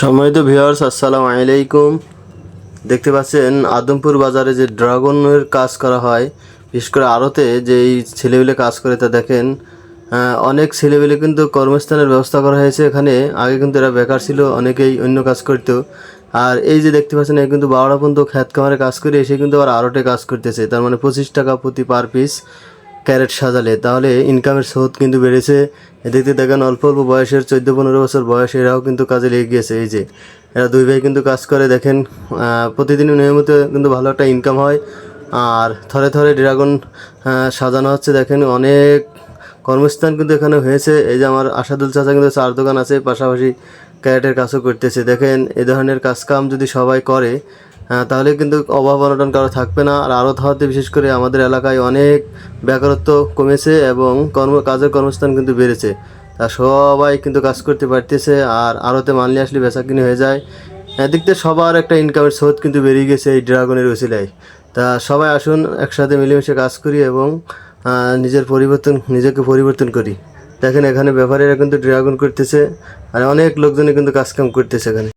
সম্মানিত ভিউয়ার্স, আসসালামু আলাইকুম। দেখতে পাচ্ছেন আদমপুর বাজারে যে ড্রাগনের কাজ করা হয়, বিশেষ করে আড়তে যে এই ছেলেগুলো কাজ করে, তা দেখেন অনেক ছেলেবেলে কিন্তু কর্মস্থানের ব্যবস্থা করা হয়েছে এখানে। আগে কিন্তু এরা বেকার ছিল, অনেকেই অন্য কাজ করতো। আর এই যে দেখতে পাচ্ছেন এই কিন্তু বারোটা পর্যন্ত খ্যাত কামারে কাজ করে, এসে কিন্তু আবার আড়টে কাজ করতেছে। তার মানে পঁচিশ টাকা প্রতি পার পিস ক্যারেট সাজালে, তাহলে ইনকামের স্রোত কিন্তু বেড়েছে। এদিকে দেখেন, অল্প অল্প বয়সের চোদ্দ পনেরো বছর বয়স এরাও কিন্তু কাজে লেগে গিয়েছে। এই যে, এরা দুই ভাই কিন্তু কাজ করে, দেখেন প্রতিদিন নিয়মিত কিন্তু ভালো একটা ইনকাম হয়। আর থরে থরে ড্রাগন সাজানো হচ্ছে, দেখেন, অনেক কর্মস্থান কিন্তু এখানে হয়েছে। এই যে আমার আশাদুল চাচা কিন্তু চার দোকান আছে, পাশাপাশি ক্যারেটের কাজও করতেছে। দেখেন, এ ধরনের কাজ কাম যদি সবাই করে তাহলে কিন্তু অভাব অনটন কারও থাকবে না। আর আরও হওয়াতে বিশেষ করে আমাদের এলাকায় অনেক বেকারত্ব কমেছে এবং কর্ম, কাজের কর্মস্থান কিন্তু বেড়েছে। তা সবাই কিন্তু কাজ করতে পারতেছে আর আরোতে মানলে আসলে বেচা কিনে হয়ে যায়। এদিক থেকে সবার একটা ইনকামের স্রোত কিন্তু বেরিয়ে গেছে এই ড্রাগনের ওসিলায়। তা সবাই আসুন, একসাথে মিলেমিশে কাজ করি এবং নিজের পরিবর্তন, নিজেকে পরিবর্তন করি। দেখেন এখানে ব্যাপারীরা কিন্তু ড্রাগন করতেছে আর অনেক লোকজনে কিন্তু কাজকাম করতেছে এখানে।